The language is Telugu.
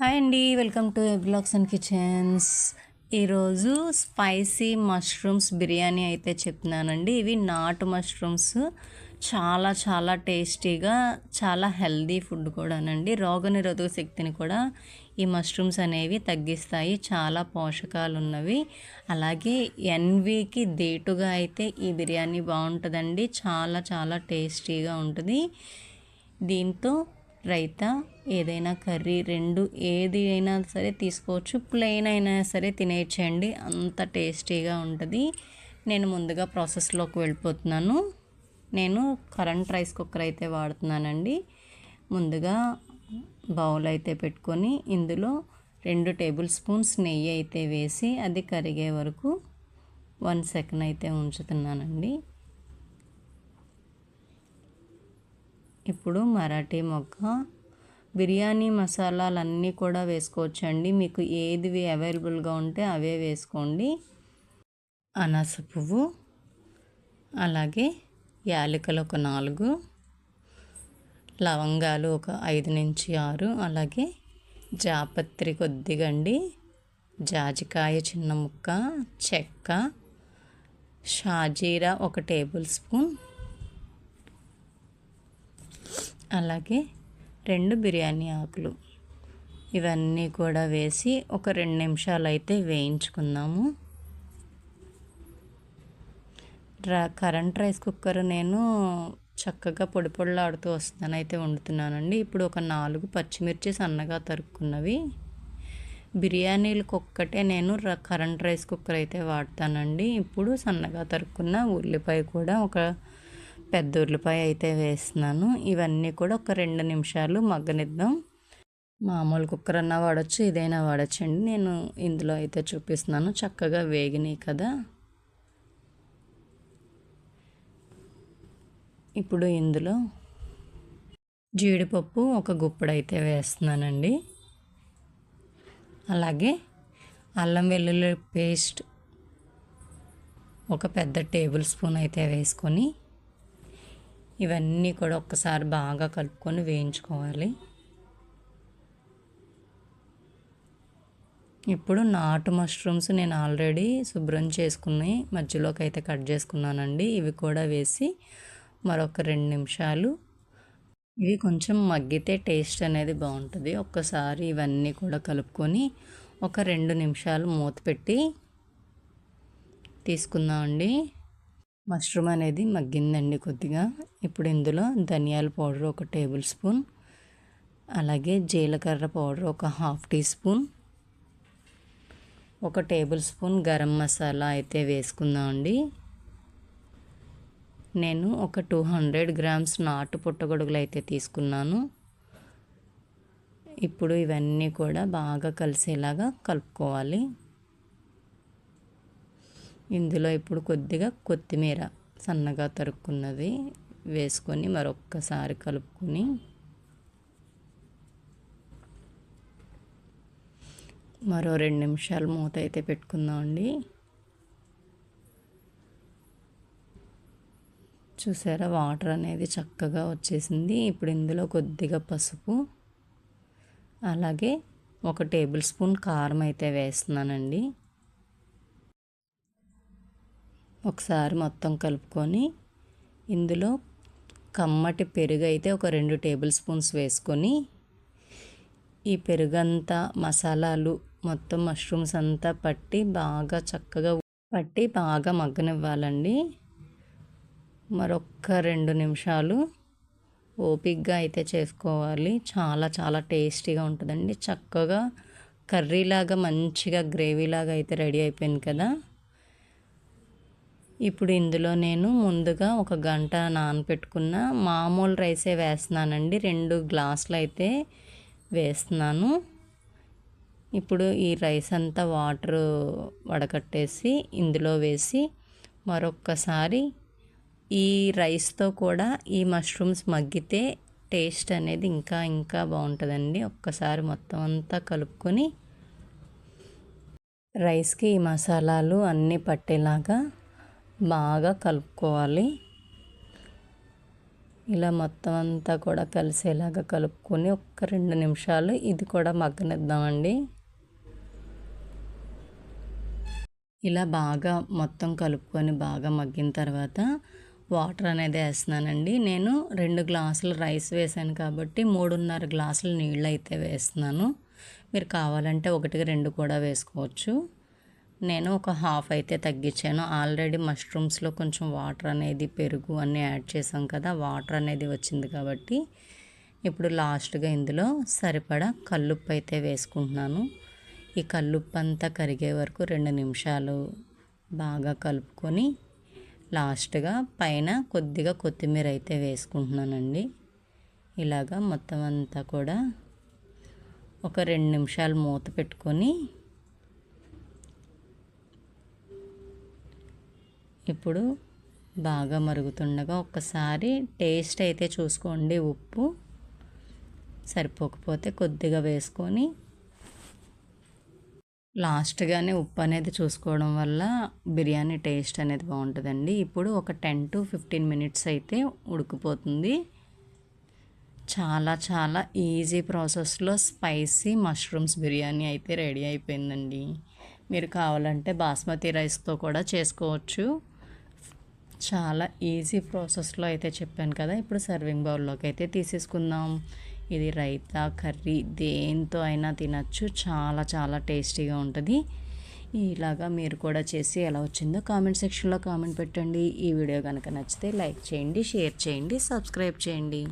హాయ్ అండి. Welcome to blogs and kitchens. ఈరోజు స్పైసీ మష్రూమ్స్ బిర్యానీ అయితే చెప్తున్నానండి. ఇవి నాటు మష్రూమ్స్. చాలా చాలా టేస్టీగా చాలా హెల్దీ ఫుడ్ కూడానండి. రోగనిరోధక శక్తిని కూడా ఈ మష్రూమ్స్ అనేవి తగ్గిస్తాయి. చాలా పోషకాలు ఉన్నవి అలాగే ఎన్వికి దేటుగా అయితే ఈ బిర్యానీ బాగుంటుందండి. చాలా చాలా టేస్టీగా ఉంటుంది. దీంతో రైతా ఏదైనా కర్రీ రెండు ఏది అయినా సరే తీసుకోవచ్చు. ప్లెయిన్ అయినా సరే తినేయచ్చండి అంత టేస్టీగా ఉంటుంది. నేను ముందుగా ప్రాసెస్లోకి వెళ్ళిపోతున్నాను. నేను కరెంట్ రైస్ కుక్కర్ అయితే వాడుతున్నానండి. ముందుగా బౌల్ అయితే పెట్టుకొని ఇందులో రెండు టేబుల్ స్పూన్స్ నెయ్యి అయితే వేసి అది కరిగే వరకు వన్ సెకండ్ అయితే ఉంచుతున్నానండి. ఇప్పుడు మరాఠీ మొగ్గ బిర్యానీ మసాలాలన్నీ కూడా వేసుకోవచ్చండి. మీకు ఏది అవైలబుల్గా ఉంటే అవే వేసుకోండి. అనాస పువ్వు అలాగే యాలకులు ఒక నాలుగు లవంగాలు ఒక ఐదు నుంచి ఆరు అలాగే జాపత్రి కొద్దిగా అండి జాజికాయ చిన్న ముక్క చెక్క షాజీరా ఒక టేబుల్ స్పూన్ అలాగే రెండు బిర్యానీ ఆకులు. ఇవన్నీ కూడా వేసి ఒక రెండు నిమిషాలు అయితే వేయించుకుందాము కరెంట్ రైస్ కుక్కర్ నేను చక్కగా పొడి పొడిలాడుతూ వస్తానైతే వండుతున్నానండి. ఇప్పుడు ఒక నాలుగు పచ్చిమిర్చి సన్నగా తరుక్కున్నవి. బిర్యానీలకు ఒక్కటే నేను కరెంట్ రైస్ కుక్కర్ అయితే వాడతానండి. ఇప్పుడు సన్నగా తరుక్కున్న ఉల్లిపాయ కూడా ఒక పెద్ద ఉల్లిపాయ అయితే వేస్తున్నాను. ఇవన్నీ కూడా ఒక రెండు నిమిషాలు మగ్గనిద్దాం. మామూలు కుక్కర్ అన్నా వాడచ్చు ఇదైనా వాడచ్చండి. నేను ఇందులో అయితే చూపిస్తున్నాను. చక్కగా వేగినాయి కదా. ఇప్పుడు ఇందులో జీడిపప్పు ఒక గుప్పుడైతే అయితే వేస్తున్నానండి. అలాగే అల్లం వెల్లుల్లి పేస్ట్ ఒక పెద్ద టేబుల్ స్పూన్ అయితే వేసుకొని ఇవన్నీ కూడా ఒక్కసారి బాగా కలుపుకొని వేయించుకోవాలి. ఇప్పుడు నాటు మష్రూమ్స్ నేను ఆల్రెడీ శుభ్రం చేసుకుని మధ్యలోకి అయితే కట్ చేసుకున్నానండి. ఇవి కూడా వేసి మరొక రెండు నిమిషాలు. ఇవి కొంచెం మగ్గితే టేస్ట్ అనేది బాగుంటుంది. ఒక్కసారి ఇవన్నీ కూడా కలుపుకొని ఒక రెండు నిమిషాలు మూత పెట్టి తీసుకుందామండి. మష్రూమ్ అనేది మగ్గిందండి కొద్దిగా. ఇప్పుడు ఇందులో ధనియాల పౌడర్ ఒక టేబుల్ స్పూన్ అలాగే జీలకర్ర పౌడర్ ఒక హాఫ్ టీ స్పూన్ ఒక టేబుల్ స్పూన్ గరం మసాలా అయితే వేసుకుందామండి. నేను ఒక టూ హండ్రెడ్ గ్రామ్స్ నాటు పుట్టగొడుగులు అయితే తీసుకున్నాను. ఇప్పుడు ఇవన్నీ కూడా బాగా కలిసేలాగా కలుపుకోవాలి. ఇందులో ఇప్పుడు కొద్దిగా కొత్తిమీర సన్నగా తరుక్కున్నది వేసుకొని మరొక్కసారి కలుపుకొని మరో రెండు నిమిషాలు మూత అయితే పెట్టుకుందామండి. చూసారా? వాటర్ అనేది చక్కగా వచ్చేసింది. ఇప్పుడు ఇందులో కొద్దిగా పసుపు అలాగే ఒక టేబుల్ స్పూన్ కారం అయితే వేస్తున్నానండి. ఒకసారి మొత్తం కలుపుకొని ఇందులో కమ్మటి పెరుగు అయితే ఒక రెండు టేబుల్ స్పూన్స్ వేసుకొని ఈ పెరుగంతా మసాలాలు మొత్తం మష్రూమ్స్ అంతా పట్టి బాగా చక్కగా పట్టి బాగా మగ్గనివ్వాలండి. మరొక్క రెండు నిమిషాలు ఓపిక్గా అయితే చేసుకోవాలి. చాలా చాలా టేస్టీగా ఉంటుందండి. చక్కగా కర్రీలాగా మంచిగా గ్రేవీలాగా అయితే రెడీ అయిపోయింది కదా. ఇప్పుడు ఇందులో నేను ముందుగా ఒక గంట నానపెట్టుకున్న మామూలు రైసే వేస్తున్నానండి. రెండు గ్లాసులు అయితే వేస్తున్నాను. ఇప్పుడు ఈ రైస్ అంతా వాటర్ వడకట్టేసి ఇందులో వేసి మరొక్కసారి ఈ రైస్తో కూడా ఈ మష్రూమ్స్ మగ్గితే టేస్ట్ అనేది ఇంకా ఇంకా బాగుంటుందండి. ఒక్కసారి మొత్తం అంతా కలుపుకొని రైస్కి ఈ మసాలాలు అన్నీ పట్టేలాగా బాగా కలుపుకోవాలి. ఇలా మొత్తం అంతా కూడా కలిసేలాగా కలుపుకొని ఒక్క రెండు నిమిషాలు ఇది కూడా మగ్గనిద్దామండి. ఇలా బాగా మొత్తం కలుపుకొని బాగా మగ్గిన తర్వాత వాటర్ అనేది వేస్తున్నానండి. నేను రెండు గ్లాసులు రైస్ వేసాను కాబట్టి మూడున్నర గ్లాసులు నీళ్ళు అయితే వేస్తున్నాను. మీరు కావాలంటే ఒకటికి రెండు కూడా వేసుకోవచ్చు. నేను ఒక హాఫ్ అయితే తగ్గించాను. ఆల్రెడీ మష్రూమ్స్లో కొంచెం వాటర్ అనేది పెరుగు అన్నీ యాడ్ చేసాం కదా వాటర్ అనేది వచ్చింది కాబట్టి ఇప్పుడు లాస్ట్గా ఇందులో సరిపడా కల్లుప్పు అయితే వేసుకుంటున్నాను. ఈ కల్లుప్పు అంతా కరిగే వరకు రెండు నిమిషాలు బాగా కలుపుకొని లాస్ట్గా పైన కొద్దిగా కొత్తిమీర అయితే వేసుకుంటున్నానండి. ఇలాగా మొత్తం అంతా కూడా ఒక రెండు నిమిషాలు మూత పెట్టుకొని ఇప్పుడు బాగా మరుగుతుండగా ఒక్కసారి టేస్ట్ అయితే చూసుకోండి ఉప్పు. సరిపోకపోతే కొద్దిగా వేసుకొని లాస్ట్గానే ఉప్పు అనేది చూసుకోవడం వల్ల బిర్యానీ టేస్ట్ అనేది బాగుంటుందండి. ఇప్పుడు ఒక టెన్ టు ఫిఫ్టీన్ మినిట్స్ అయితే ఉడికిపోతుంది. చాలా చాలా ఈజీ ప్రాసెస్లో స్పైసీ మష్రూమ్స్ బిర్యానీ అయితే రెడీ అయిపోయిందండి. మీరు కావాలంటే బాస్మతి రైస్తో కూడా చేసుకోవచ్చు. చాలా ఈజీ ప్రాసెస్లో అయితే చెప్పాను కదా. ఇప్పుడు సర్వింగ్ బౌల్లోకి అయితే తీసేసుకుందాం. ఇది రైతా కర్రీ దేంతో అయినా తినచ్చు. చాలా చాలా టేస్టీగా ఉంటుంది. ఇలాగా మీరు కూడా చేసి ఎలా వచ్చిందో కామెంట్ సెక్షన్లో కామెంట్ పెట్టండి. ఈ వీడియో కనుక నచ్చితే లైక్ చేయండి షేర్ చేయండి సబ్స్క్రైబ్ చేయండి.